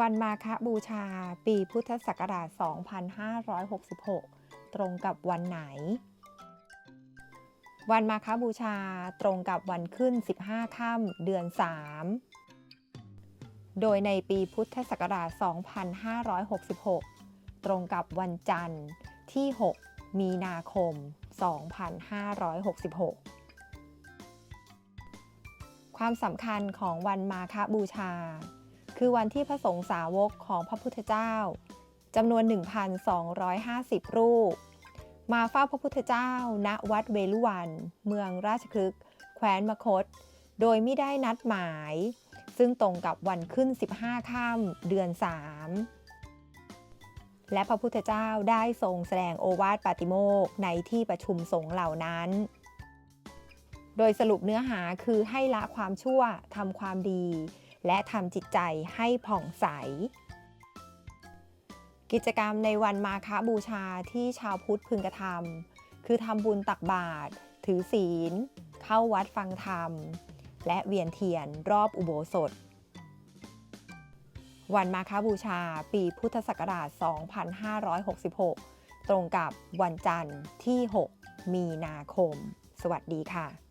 วันมาฆบูชา ปีพุทธศักราช 2566 ตรงกับวันไหน วันมาฆบูชาตรงกับวันขึ้น 15 ค่ำเดือน 3 โดยในปีพุทธศักราช 2566 ตรงกับวันจันทร์ที่ 6 มีนาคม 2566 ความสำคัญของวันมาฆบูชา คือวันที่พระสงฆ์สาวกของพระพุทธเจ้าจำนวน 1,250 รูป มาเฝ้าพระพุทธเจ้า ณ วัดเวลุวัน เมืองราชคลึกแคว้นมคต โดยไม่ได้นัดหมาย ซึ่งตรงกับวันขึ้น 15 ค่ำเดือน 3 และพระพุทธเจ้าได้ทรงแสดงโอวาทปาติโมกในที่ประชุมสงฆ์เหล่านั้น โดยสรุปเนื้อหาคือให้ละความชั่วทำความดี และทำจิตใจให้ผ่องใส กิจกรรมในวันมาฆบูชาที่ชาวพุทธพึงกระทำคือทำบุญตักบาตรถือศีล เข้าวัดฟังธรรม และเวียนเทียนรอบอุโบสถ วันมาฆบูชาปีพุทธศักราช 2566 ตรงกับวันจันทร์ที่ 6 มีนาคม สวัสดีค่ะ